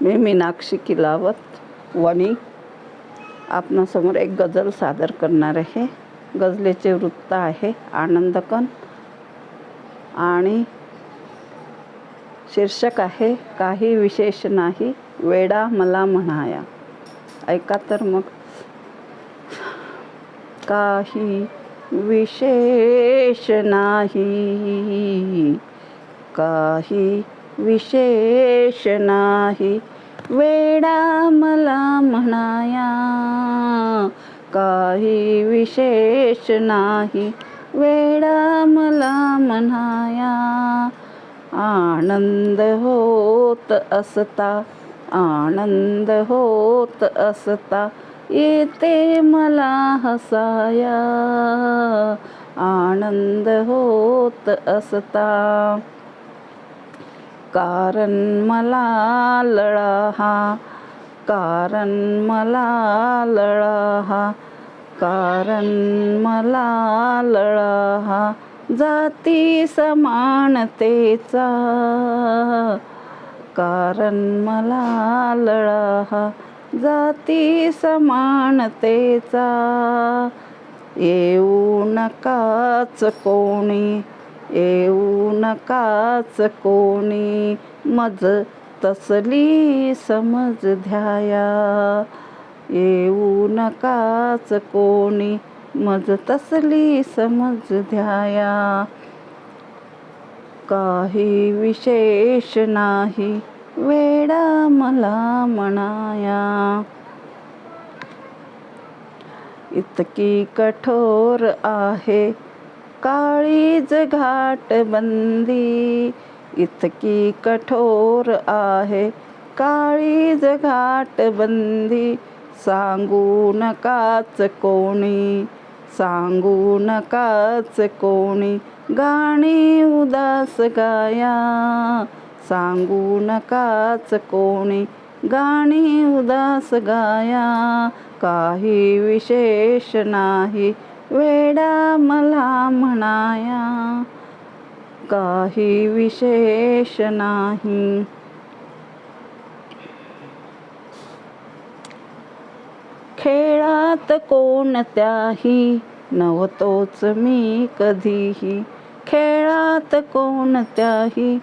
मी मीनाक्षी किलावत वणी आपणासमोर एक गझल सादर करणार आहे. गझलेचे वृत्त आहे आनंदकन आणि शीर्षक आहे काही विशेष नाही वेडा मला म्हणाया. ऐका तर मग. काही विशेष नाही काही विशेष नाही. वेडा मला म्हणाया काही विशेष नाही. वेडा मला म्हणाया आनंद होत असता आनंद होत असता येते मला हसाया. आनंद होत असता. कारण मला लळा हा कारण मला लळा हा कारण मला लळा हा जाती समानतेचा. कारण मला लळा हा जाती समानतेचा. येऊ नकाच कोणी येऊ नकाच कोणी मज तसली समज ध्याया. येऊ नकाच कोणी मज तसली समज ध्याया. काही विशेष नाही वेडा मला म्हणाया. इतकी कठोर आहे काळीज घाट बंदी. इतकी कठोर आहे काळीज घाट बंदी. सांगू नकाच कोणी सांगू नकाच कोणी. गाणी उदास गाया सांगू नकाच कोणी. गाणी उदास गाया काही विशेष नाही. वेडा मला म्हणाया काही विशेष नाही. खेळात कोणत्याही नव्हतोच मी कधीही. खेळात कोणत्याही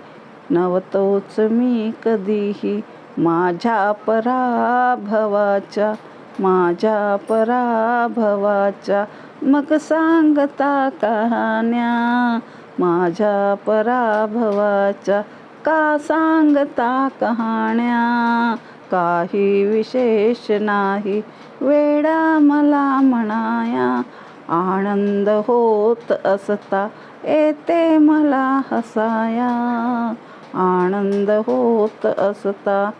नव्हतोच मी कधीही. माझ्या पराभवाच्या माझ्या पराभवाच्या मग सांगता कहाण्या? माझ्या पराभवाच्या का सांगता कहाण्या? काही विशेष नाही वेडा मला म्हणाया. आनंद होत असता येते मला हसाया. आनंद होत असता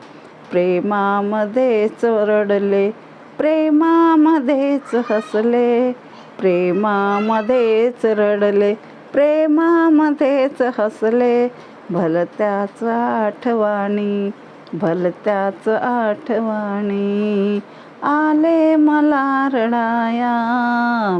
प्रेमामध्येच रडले प्रेमामध्येच हसले प्रेमामध्येच रडले प्रेमामध्येच हसले. भलत्याच आठवणी भलत्याच आठवणी आले मला रडाया.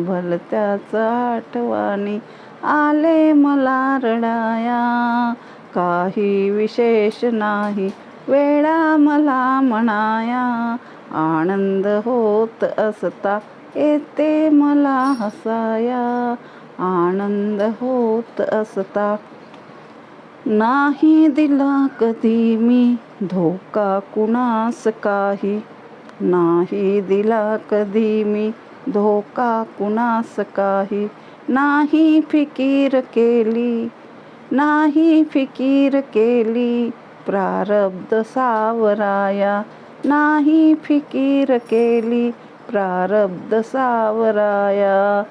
भलत्याच आठवणी आले मला रडाया. काही विशेष नाही वेळा मला म्हणाया. आनंद होत असता येते मला हसाया. आनंद होत असता. नाही दिला कधी मी धोका कुणास काही. नाही दिला कधी मी धोका कुणास काही. नाही फिकीर केली नाही फिकीर केली. प्रारब्ध सावराया. नाही फिकीर केली प्रारब्ध सावराया.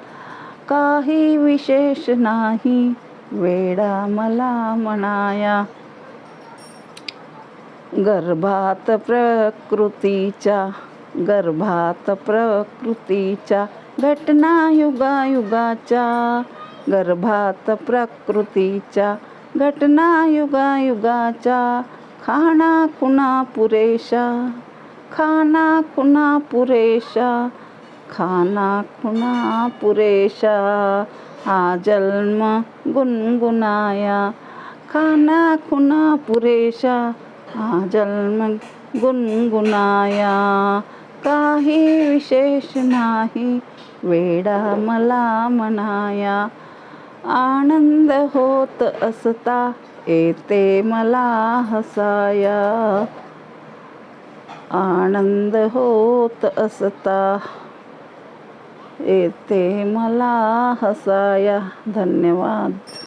काही विशेष नाही वेडा मला म्हणाया. गर्भात प्रकृतीच्या गर्भात प्रकृतीच्या घटना युगायुगाच्या. गर्भात प्रकृतीच्या घटना युगायुगाच्या. खाना खुना पुरेशा खाना खुना पुरेशा खाना खुना पुरेशा हा जन्म गुणगुणाया खाना खुना पुरेशा हा जन्म गुणगुणाया काही विशेष नाही वेडा मला म्हणाया आनंद होत असता येते मला हसाया. आनंद होत असता. येते मला हसाया. धन्यवाद.